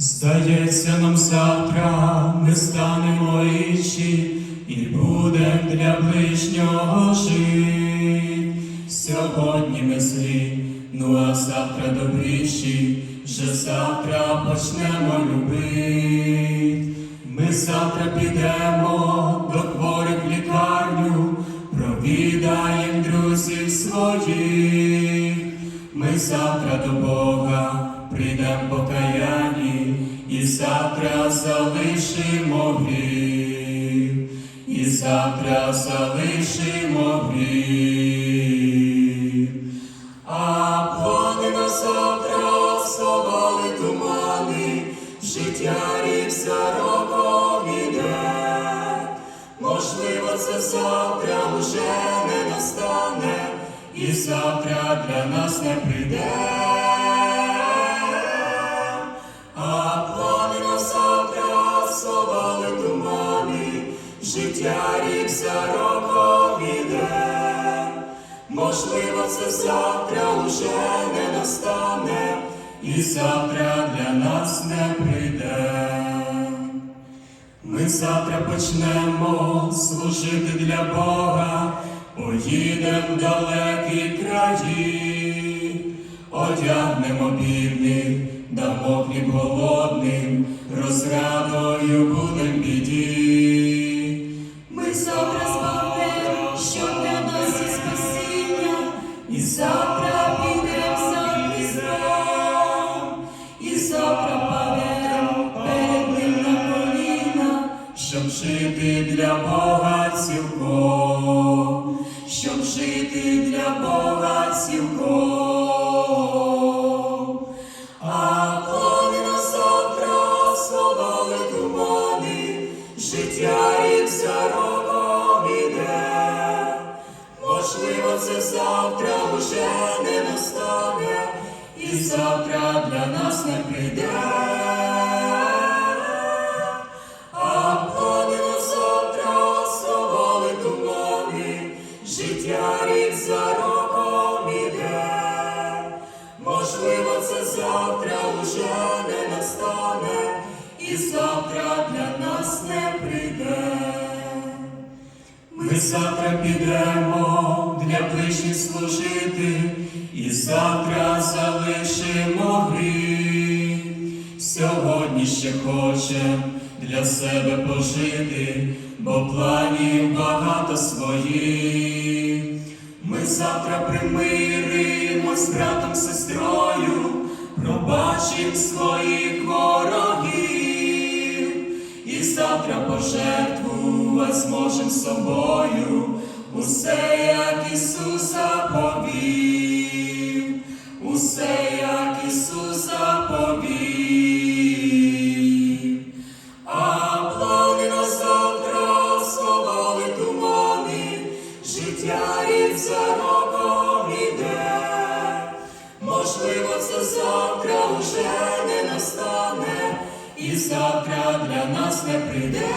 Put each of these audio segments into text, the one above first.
Здається, нам завтра ми станемо інші і будем для ближнього жити. Сьогодні ми злі, ну а завтра добріші, вже завтра почнемо любити. Ми завтра підемо до хворих в лікарню, провідаєм друзів своїх. Ми завтра до Бога прийдем покаянні, і завтра залишимо гріх, і завтра залишимо гріх. А плани на завтра сховали тумани, життя рік за роком іде. Можливо, це завтра уже не настане, і завтра для нас не прийде. Життя рік за роком іде. Можливо, це завтра уже не настане, і завтра для нас не прийде. Ми завтра почнемо служити для Бога, поїдем в далекі краї, одягнемо бідних, дамо хліб голодним, розрадою будем біді. Завтра підем Христом, і падем перед ним на коліна, щоб жити для Бога щоб жити для Бога цілком. Можливо, це завтра уже не настане, і завтра для нас не прийде. А плани на завтра сховали тумани, життя рік за роком іде. Можливо, це завтра уже не настане, і завтра для нас не прийде. Ми завтра підемо для ближніх служити, і завтра залишимо гріх. Сьогодні ще хочем для себе пожити, бо планів багато своїх. Ми завтра примиримо з братом, сестрою, пробачим своїх ворогів. І завтра пожертвувати зможем собою усе, як Ісус заповів, усе, як Ісус заповів. А плани на завтра сховали тумани, життя рік за роком іде. Можливо, це завтра уже не настане, і завтра для нас не прийде.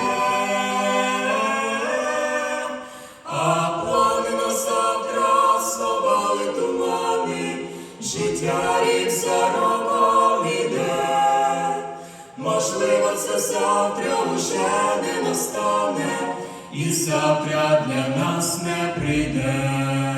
Життя рік за роком іде. Можливо, це завтра уже не настане, і завтра для нас не прийде.